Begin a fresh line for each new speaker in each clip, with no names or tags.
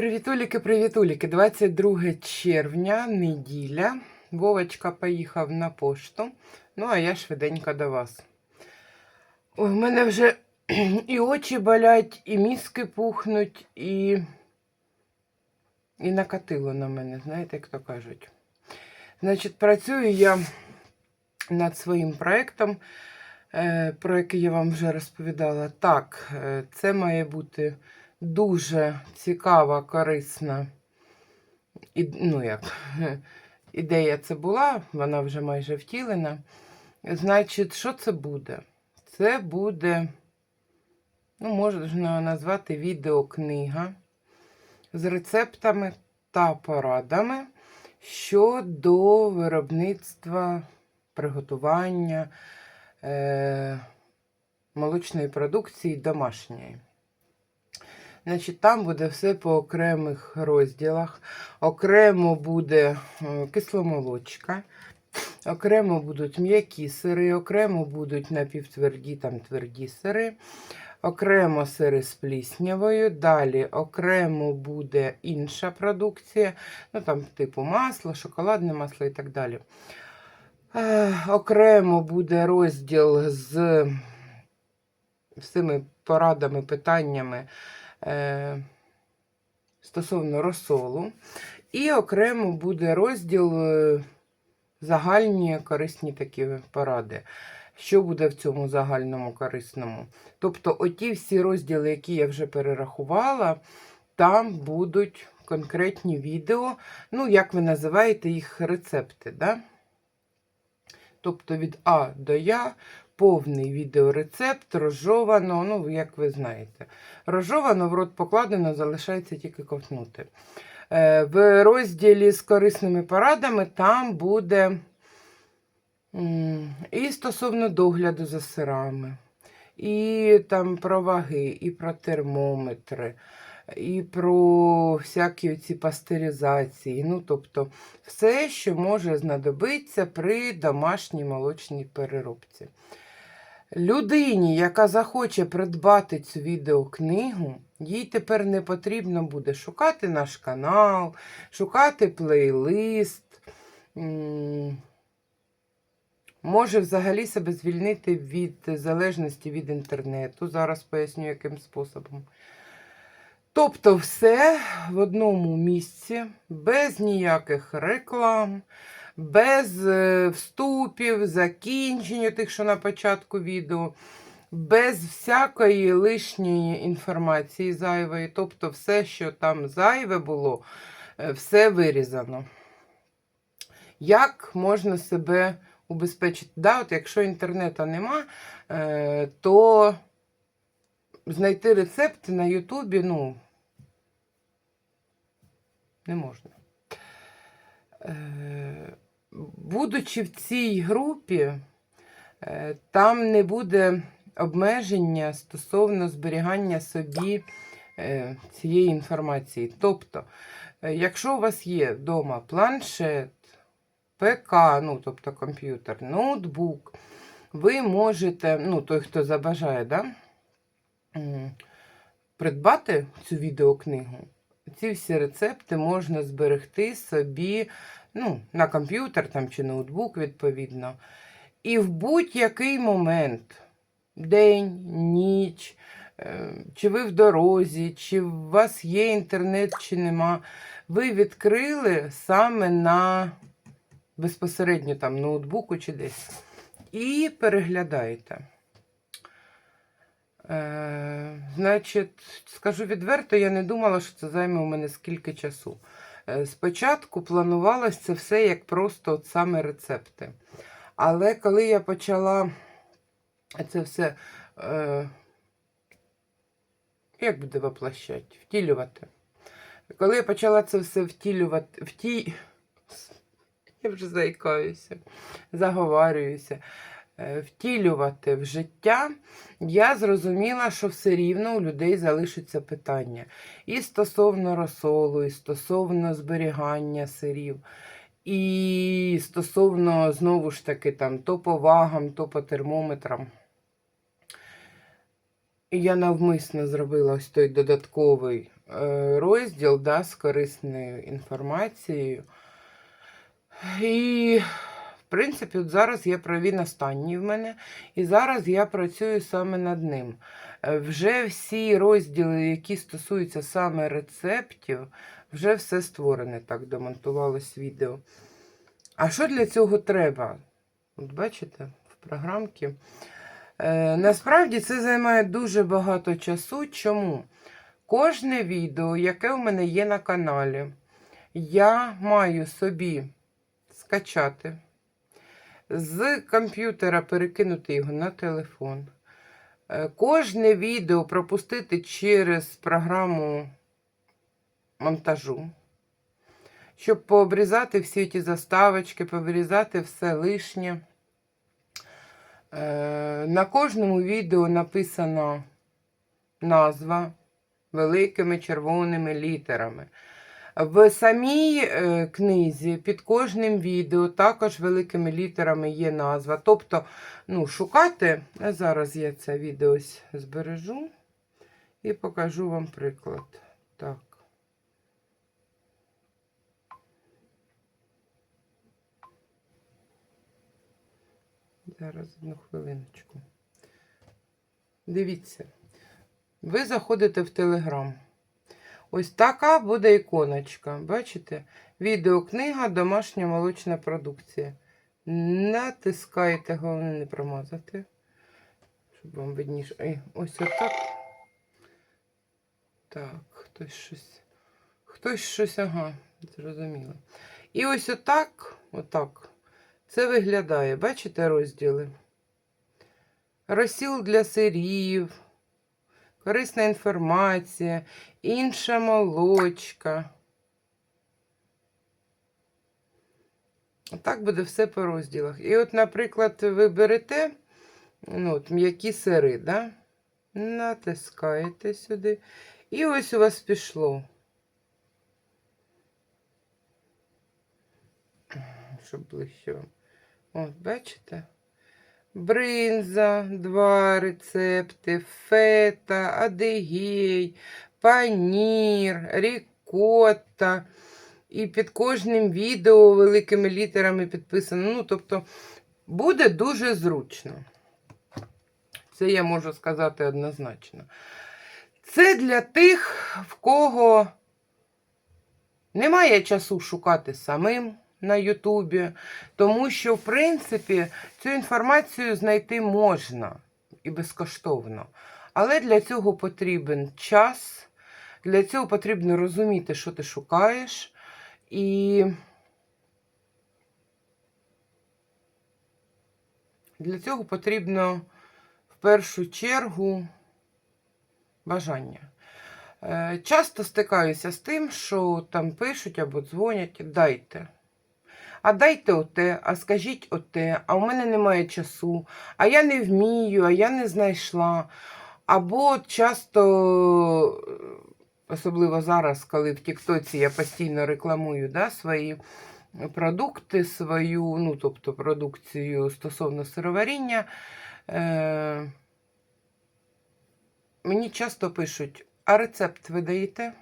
Привітуліки, привітуліки. 22 червня, неділя. Вовочка поїхав на пошту. Ну, а я швиденько до вас. В мене вже і очі болять, і мізки пухнуть, і, і накатило на мене, знаєте, як то кажуть. Значить, працюю я над своїм проєктом, е, про який я вам вже розповідала. Так, е, це має бути дуже цікава, корисна і, ну як, ідея це була, вона вже майже втілена. Значить, що це буде? Це буде, ну, можна назвати відеокнига з рецептами та порадами щодо виробництва, приготування е, молочної продукції домашньої. Значить, там буде все по окремих розділах. Окремо буде кисломолочка, окремо будуть м'які сири, окремо будуть напівтверді там тверді сири, окремо сири з пліснявою. Далі окремо буде інша продукція, ну там типу масло, шоколадне масло і так далі. Е, окремо буде розділ з всіми порадами, питаннями стосовно розсолу. І окремо буде розділ е, загальні корисні такі поради. Що буде в цьому загальному корисному? Тобто, оті всі розділи, які я вже перерахувала, там будуть конкретні відео, ну, як ви називаєте їх рецепти. Да? Тобто від А до Я повний відеорецепт розжовано, ну, як ви знаєте, розжовано, в рот покладено, залишається тільки ковтнути. Е, В розділі з корисними порадами там буде і стосовно догляду за сирами, і там про ваги, і про термометри, і про всякі ці пастеризації. Ну, тобто, все, що може знадобитися при домашній молочній переробці. Людині, яка захоче придбати цю відеокнигу, їй тепер не потрібно буде шукати наш канал, шукати плейлист. Може взагалі себе звільнити від залежності від інтернету. Зараз поясню, яким способом. Тобто, все в одному місці, без ніяких реклам, без е, вступів, закінчень, тих, що на початку відео, без всякої лишньої інформації зайвої. Тобто, все, що там зайве було, е, все вирізано. Як можна себе убезпечити? Да, от Якщо інтернету нема, е, то знайти рецепти на Ютубі, ну, не можна. Будучи в цій групі, е, там не буде обмеження стосовно зберігання собі е, цієї інформації. Тобто, е, якщо у вас є вдома планшет, ПК, ну, тобто комп'ютер, ноутбук, ви можете, ну, той, хто забажає, да, придбати цю відеокнигу. Ці всі рецепти можна зберегти собі ну, на комп'ютер там, чи ноутбук, відповідно. І в будь-який момент, день, ніч, е, чи ви в дорозі, чи у вас є інтернет, чи нема, ви відкрили саме на безпосередньо там ноутбуку чи десь. І переглядаєте. Е, Значить, скажу відверто, я не думала, що це займе у мене скільки часу. Е, Спочатку планувалось це все як просто от саме рецепти. Але коли я почала це все, е, як буде воплощати, втілювати. Коли я почала це все втілювати, вті... я вже заїкаюся, заговарююся, втілювати в життя, я зрозуміла, що все рівно у людей залишиться питання. І стосовно розсолу, і стосовно зберігання сирів, і стосовно, знову ж таки, там, то по вагам, то по термометрам. Я навмисно зробила ось той додатковий е, розділ да, з корисною інформацією. І, принципі, от зараз є провін останній в мене, і зараз я працюю саме над ним. Е, Вже всі розділи, які стосуються саме рецептів, вже все створене, так домонтувалось відео. А що для цього треба? От бачите, в програмці. Е, насправді це займає дуже багато часу. Чому? Кожне відео, яке у мене є на каналі, я маю собі скачати, з комп'ютера перекинути його на телефон. Е, Кожне відео пропустити через програму монтажу, щоб пообрізати всі ті заставочки, повирізати все лишнє. Е, На кожному відео написана назва великими червоними літерами. В самій е, книзі під кожним відео також великими літерами є назва. Тобто, ну, шукати, а зараз я це відео збережу і покажу вам приклад. Так. Зараз одну хвилиночку. Дивіться, ви заходите в Телеграм. Ось така буде іконочка. Бачите? Відеокнига домашня молочна продукція. Натискаєте, головне не промазати. Щоб вам видніше. Ой, ось отак. Так, хтось щось. Хтось щось, ага, зрозуміло. І ось отак, отак. Це виглядає. Бачите розділи? Розсіл для сирів, корисна інформація, інша молочка. Так буде все по розділах. І от, наприклад, ви берете ну, от, м'які сири, да? натискаєте сюди. І ось у вас пішло. Щоб ближче вам. От, бачите? Бринза, два рецепти, фета, адегей, панір, рікотта. І під кожним відео великими літерами підписано. Ну, тобто, буде дуже зручно. Це я можу сказати однозначно. Це для тих, в кого немає часу шукати самим на Ютубі, тому що, в принципі, цю інформацію знайти можна і безкоштовно. Але для цього потрібен час, для цього потрібно розуміти, що ти шукаєш. І для цього потрібно в першу чергу бажання. Е, Часто стикаюся з тим, що там пишуть або дзвонять, дайте. А дайте оте, а скажіть оте, а у мене немає часу, а я не вмію, а я не знайшла. Або часто, особливо зараз, коли в Тіктоці я постійно рекламую да, свої продукти, свою, ну, тобто продукцію стосовно сироваріння, е- мені часто пишуть, а рецепт ви даєте?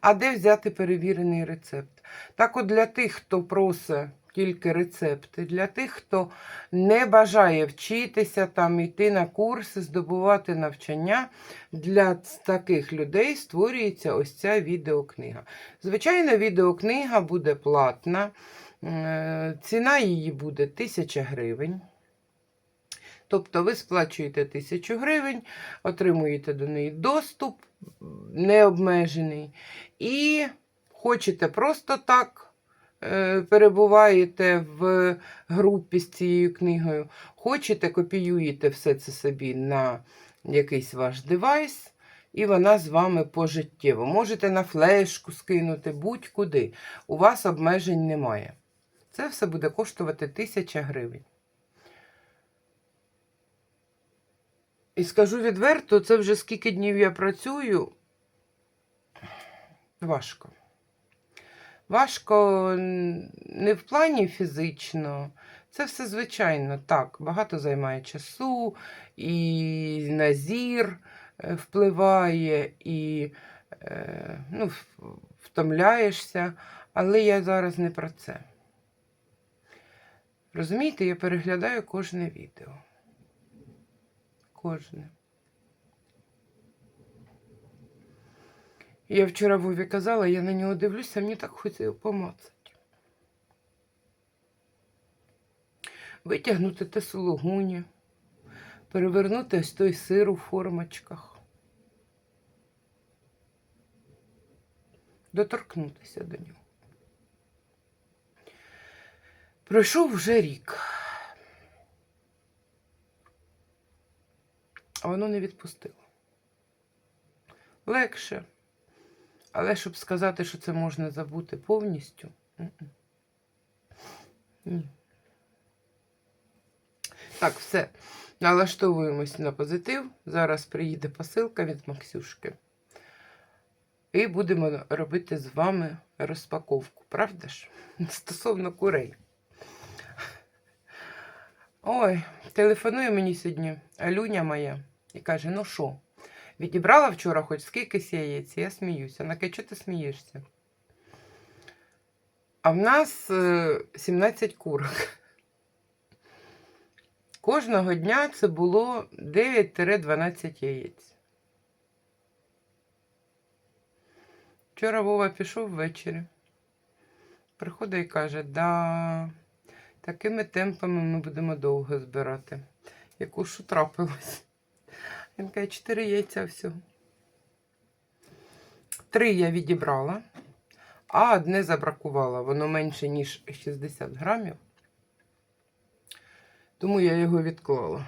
А де взяти перевірений рецепт? Так от для тих, хто просить тільки рецепти, для тих, хто не бажає вчитися, там, йти на курси, здобувати навчання, для таких людей створюється ось ця відеокнига. Звичайно, відеокнига буде платна, е, ціна її буде 1000 гривень. Тобто ви сплачуєте 1000 гривень, отримуєте до неї доступ необмежений. І хочете просто так, е, перебуваєте в групі з цією книгою, хочете, копіюєте все це собі на якийсь ваш девайс, і вона з вами пожиттєво. Можете на флешку скинути будь-куди. У вас обмежень немає. Це все буде коштувати 1000 гривень. І скажу відверто, це вже скільки днів я працюю. Важко. Важко не в плані фізично. Це все звичайно так. Багато займає часу, і на зір е, впливає, і е, ну, втомляєшся, але я зараз не про це. Розумієте, я переглядаю кожне відео. Кожне. Я вчора Вові казала, я на нього дивлюся, мені так хотіло помацати. Витягнути те сулугуні, перевернути ось той сир у формочках. Доторкнутися до нього. Пройшов вже рік. А воно не відпустило. Легше. Але щоб сказати, що це можна забути повністю. Ні. Так, все. Налаштовуємось на позитив. Зараз приїде посилка від Максюшки. І будемо робити з вами розпаковку, правда ж? Стосовно курей. Ой, телефонує мені сьогодні Алюня моя і каже: ну що, відібрала вчора хоч скількись яєць? Я сміюся. Каже, чого ти смієшся? А в нас е, 17 курок. Кожного дня це було 9-12 яєць. Вчора Вова пішов ввечері. Приходить і каже, да, такими темпами ми будемо довго збирати. Яку що трапилось. Він каже, 4 яйця всього. Три я відібрала, а одне забракувала. Воно менше, ніж 60 грамів. Тому я його відклала.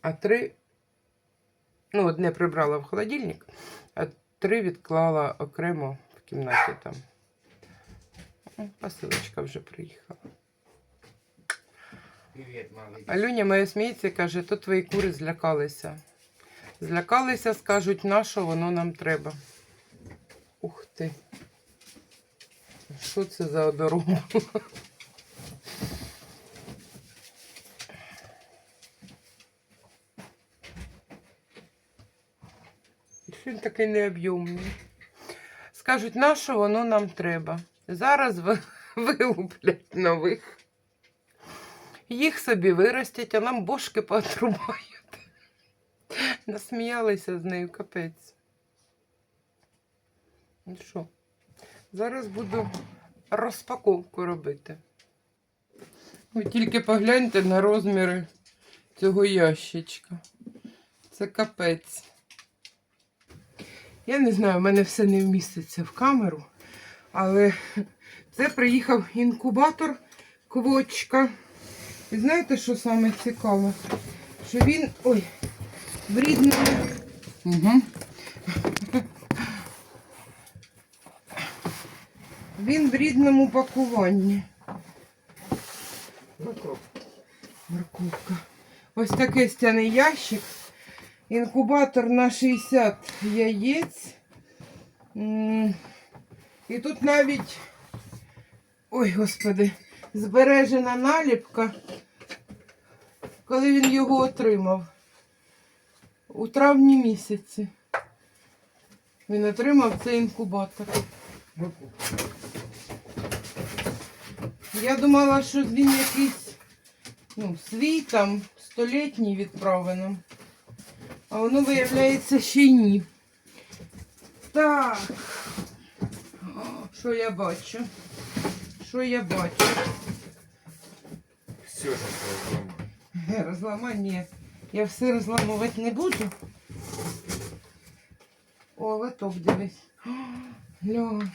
А три, ну, одне прибрала в холодильник, а три відклала окремо в кімнаті там. Посилочка вже приїхала. Алюня моя сміється і каже, то твої кури злякалися. Злякалися, скажуть, на що воно нам треба. Ух ти. Що це за одорога? Він такий необ'ємний? Скажуть, на що воно нам треба? Зараз ви- вилуплять нових. Їх собі виростять, а нам бошки поотрубають. Насміялися з нею капець. Ну що, зараз буду розпаковку робити. Ви тільки погляньте на розміри цього ящичка. Це капець. Я не знаю, в мене все не вміститься в камеру, але це приїхав інкубатор квочка. І знаєте, що саме цікаве? Що він. Ой, в рідному. Угу. Він в рідному пакуванні. Морковка. Ось такий стяний ящик. Інкубатор на 60 яєць. І тут навіть. Ой, господи, збережена наліпка, коли він його отримав. У травні місяці. Він отримав цей інкубатор. Я думала, що він якийсь ну, свій там столітній відправлено. А воно виявляється ще й ні. Так. О, Що я бачу? Що я бачу?
Все ж розламав.
Ге, Розламай, ні. Я все розламувати не буду. О, лоток дивись. Глянь.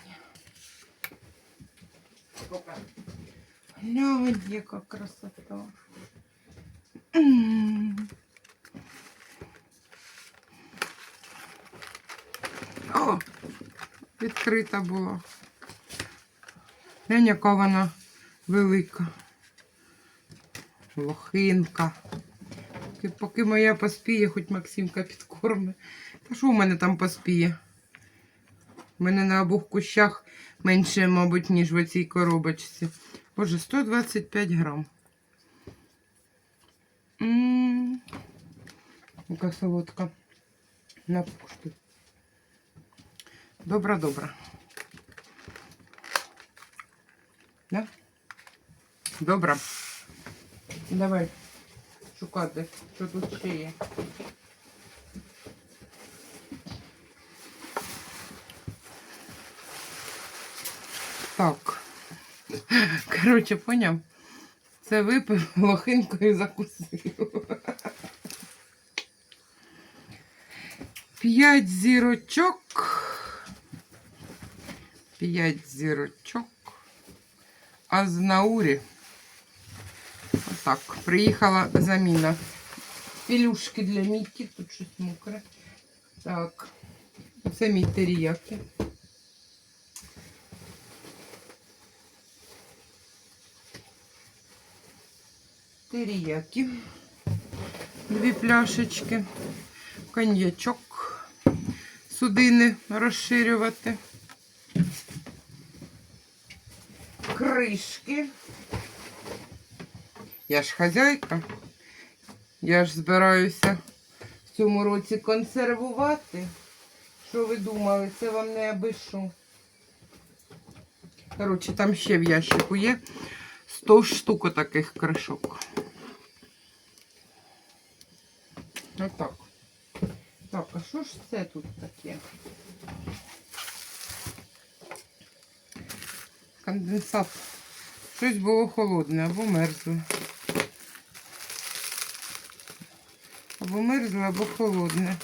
Глянь, яка красота. О, відкрита була. Глянь, яка вона велика. Лохинка. Поки, поки моя поспіє, хоч Максимка підкорме. Та що в мене там поспіє? У мене на обох кущах менше, мабуть, ніж в цій коробочці. Боже, 125 грам. М, Яка солодка. На пошту. Добра, добра. Да? Добра. Давай шукати, що тут ще є. Так. Коротше, поняв? Це випив лохинкою закусив. П'ять зірочок. П'ять зірочок. А з Наурі. Отак. Приїхала заміна. Пілюшки для Мікі. Тут щось мокре. Так. Це мій теріяки. Теріяки. Дві пляшечки. Коньячок. Судини розширювати. Кришки. Я ж хазяйка. Я ж збираюся в цьому році консервувати. Що ви думали? Це вам не що. Коротше, там ще в ящику є 100 штук таких кришок. Отак. Так, а що ж це тут таке? Конденсат. Щось було холодне або мерзле. Або мерзле, або холодне.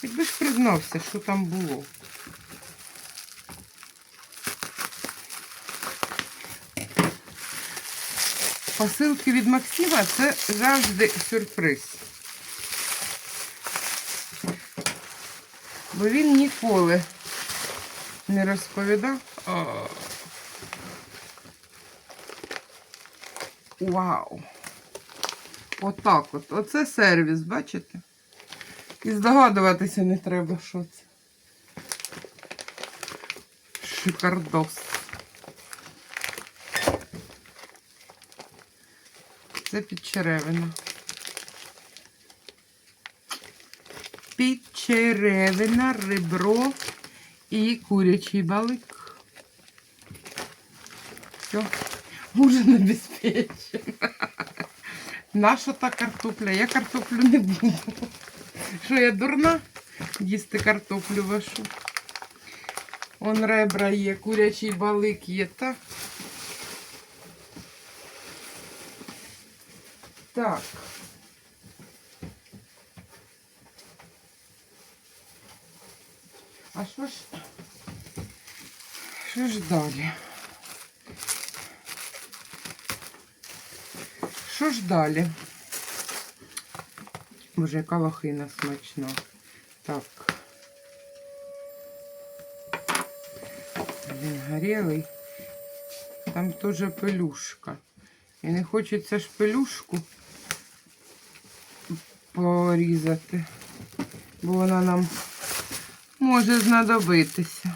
Хоч би ж признався, що там було. Посилки від Максима це завжди сюрприз. Бо він ніколи не розповідав. О. Вау! Отак от. Оце сервіс, бачите? І здогадуватися не треба, що це. Шикардос. Це підчеревина. Підчеревина, ребро і курячий балик. Все, ужин обеспечен. Наша та картопля. Я картоплю не буду. Що я дурна? Їсти картоплю вашу. Он ребра є, курячий балик є, так? Так. А що ж? Що ж далі? Що ж далі? Боже, яка лохина смачна. Так. Він горілий. Там теж пелюшка. І не хочеться ж пелюшку порізати, бо вона нам може знадобитися.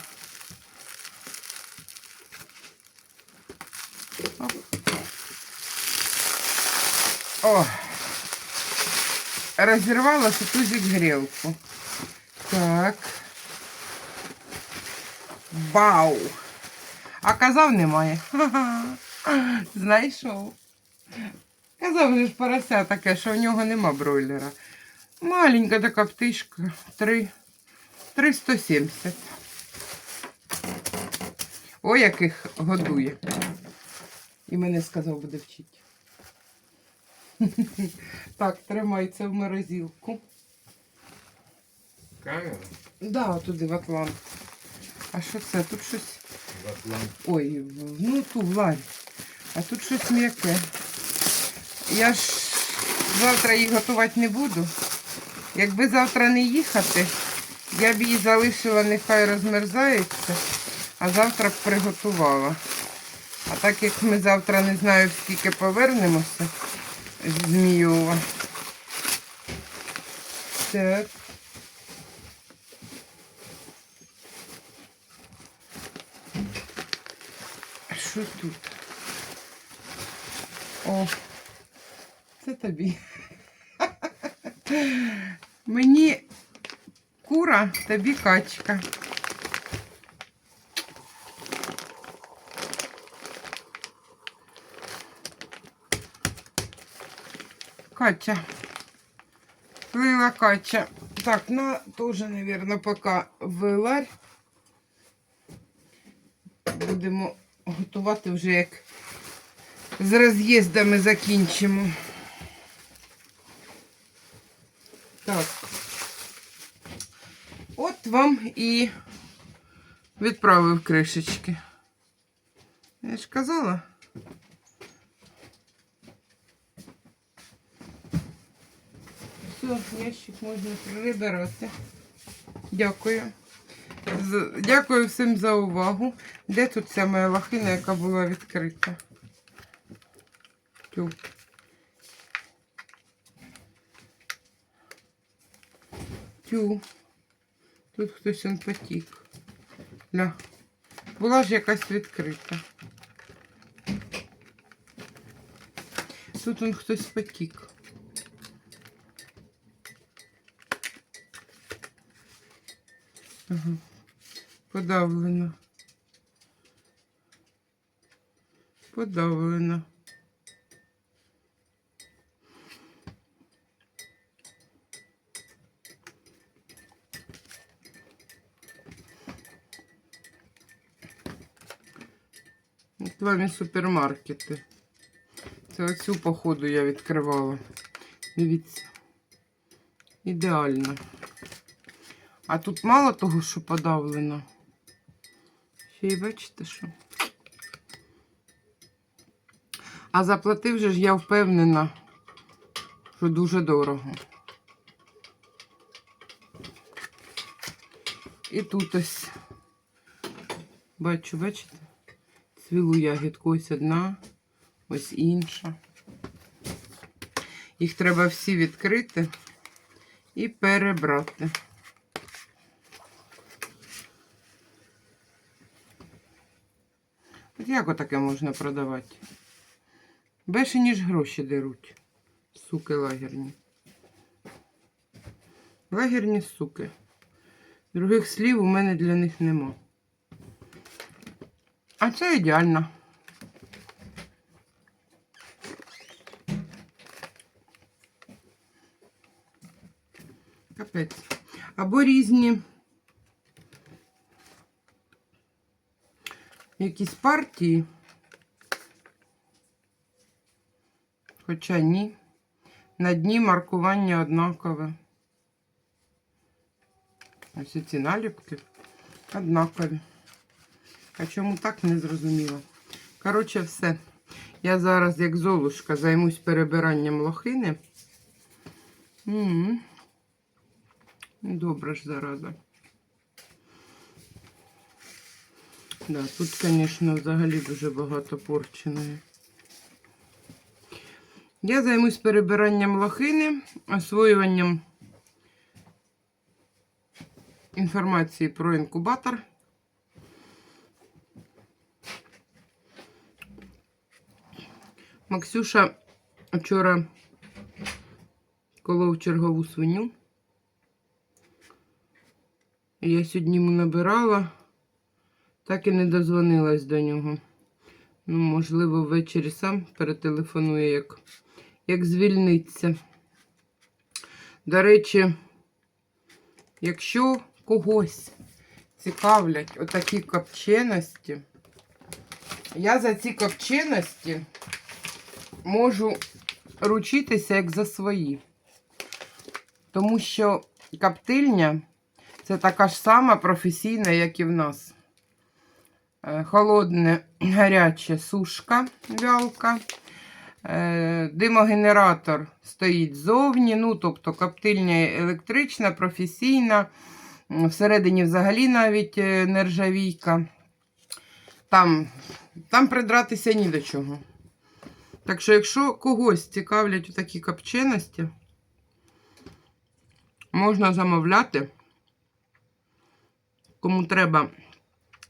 О! Розірвала тузик грілку. Так. Вау! А казав немає. Знайшов. Казав же ж порося таке, що в нього нема бройлера. Маленька така птичка. 3, 370. Ой, яких годує. І мене сказав, буде вчити. Так, тримай це в морозилку.
Камера?
Да, туди в Атлант. А що це? Тут щось.
В Атлант.
Ой, ну ту варь. А тут щось м'яке. Я ж завтра її готувати не буду. Якби завтра не їхати, я б її залишила, нехай розмерзається, а завтра б приготувала. А так як ми завтра не знаю, скільки повернемося Зміюва. Так. А Що тут? О, це тобі. Мені кура, тобі качка. Катя. Лила Катя. Так, на тоже, наверное, пока виларь. Будемо готувати вже як з роз'їздами закінчимо. Так. От вам і відправив кришечки. Я ж казала. Все, ящик можна прибирати. Дякую. Дякую всім за увагу. Де тут ця моя лохина, яка була відкрита? Тю. Тю. Тут хтось потік. Ля. Була ж якась відкрита. Тут он хтось потік. Ага. Подавлено. Подавлено. От вам і супермаркети. Це оцю, походу, я відкривала. Дивіться. Ідеально. А тут мало того, що подавлено. Ще й бачите, що. А заплатив же ж я впевнена, що дуже дорого. І тут ось. Бачу, бачите? Цвілу ягідку ось одна, ось інша. Їх треба всі відкрити і перебрати. Як отаке можна продавати? Більше, ніж гроші деруть. Суки лагерні. Лагерні суки. Других слів у мене для них нема. А це ідеально. Капець. Або різні якісь партії. Хоча ні. На дні маркування однакове. Ось ці наліпки однакові. А чому так не зрозуміло? Коротше, все. Я зараз, як золушка, займусь перебиранням лохини. М Добре ж зараза. Да, тут, звісно, взагалі дуже багато порченої. Я займусь перебиранням лохини, освоюванням інформації про інкубатор. Максюша вчора колов чергову свиню. Я сьогодні йому набирала, так і не дозвонилась до нього. Ну, можливо, ввечері сам перетелефонує, як, як звільниться. До речі, якщо когось цікавлять отакі копченості, я за ці копченості можу ручитися як за свої. Тому що коптильня це така ж сама професійна, як і в нас. Е, Холодне, гаряче сушка, вялка. Е, Димогенератор стоїть ззовні, ну, тобто коптильня електрична, професійна. Всередині взагалі навіть е, нержавійка. Там, там придратися ні до чого. Так що, якщо когось цікавлять такі копченості, можна замовляти. Кому треба,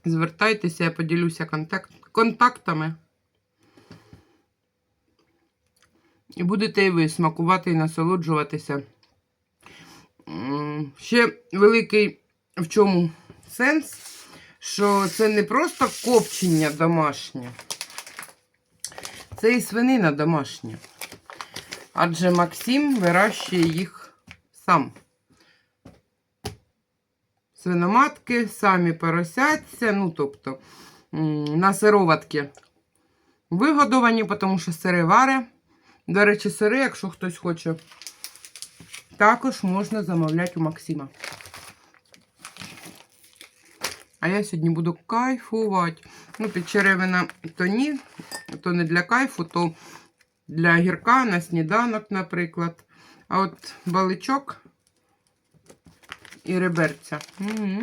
звертайтеся, я поділюся контакт, контактами. І будете і ви смакувати і насолоджуватися ще великий в чому сенс, що це не просто копчення домашнє, це і свинина домашня. Адже Максим вирощує їх сам. Свиноматки, самі поросяться, ну, тобто, на сироватки вигодовані, тому що сири варе. До речі, сири, якщо хтось хоче, також можна замовляти у Максима. А я сьогодні буду кайфувати. Ну, підчеревина то ні, то не для кайфу, то для гірка на сніданок, наприклад. А от баличок і реберця. Угу.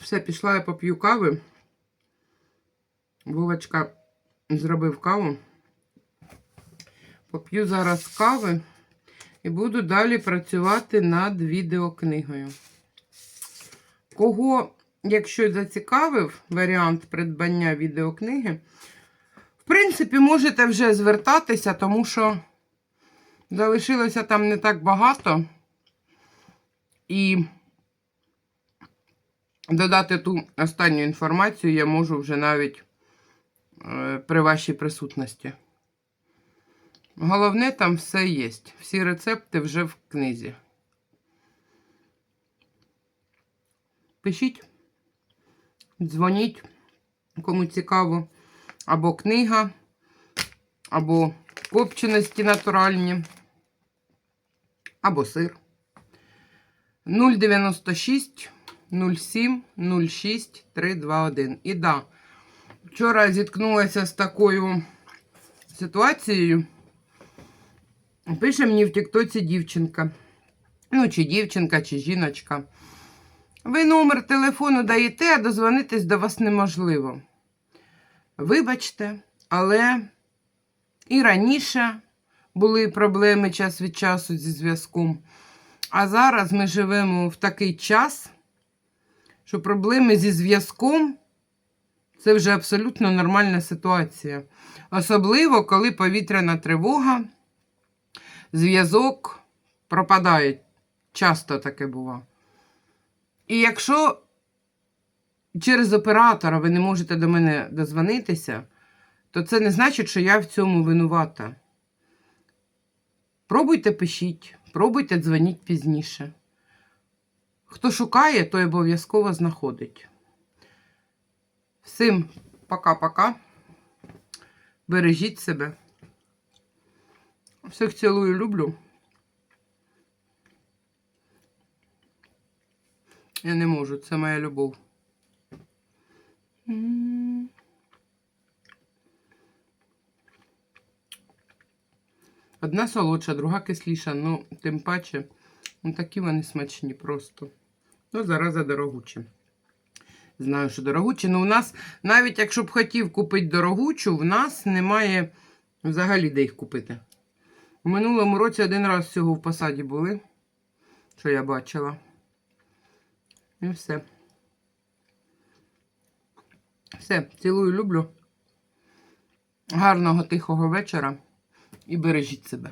Все, пішла я поп'ю кави. Вовочка зробив каву. Поп'ю зараз кави і буду далі працювати над відеокнигою. Кого, якщо зацікавив варіант придбання відеокниги, в принципі, можете вже звертатися, тому що залишилося там не так багато. І додати ту останню інформацію я можу вже навіть е, при вашій присутності. Головне, там все є. Всі рецепти вже в книзі. Пишіть, дзвоніть, кому цікаво, або книга, або копченості натуральні, або сир. 096 07 06 321. І да, вчора зіткнулася з такою ситуацією. Пише мені в Тіктоці дівчинка. Ну, чи дівчинка, чи жіночка. Ви номер телефону даєте, а дозвонитись до вас неможливо. Вибачте, але і раніше були проблеми час від часу зі зв'язком. А зараз ми живемо в такий час, що проблеми зі зв'язком це вже абсолютно нормальна ситуація. Особливо, коли повітряна тривога, зв'язок пропадає. Часто таке бува. І якщо через оператора ви не можете до мене дозвонитися, то це не значить, що я в цьому винувата. Пробуйте пишіть, пробуйте дзвоніть пізніше. Хто шукає, той обов'язково знаходить. Всім пока-пока. Бережіть себе. Всіх цілую, люблю. Я не можу, це моя любов. Одна солодша, друга кисліша, ну, тим паче, ну, такі вони смачні просто. Ну, зараза дорогучі. Знаю, що дорогучі. Ну, у нас, навіть якщо б хотів купити дорогучу, в нас немає взагалі де їх купити. У минулому році один раз всього в посаді були, що я бачила. І все. Все, цілую, люблю. Гарного тихого вечора і бережіть себе.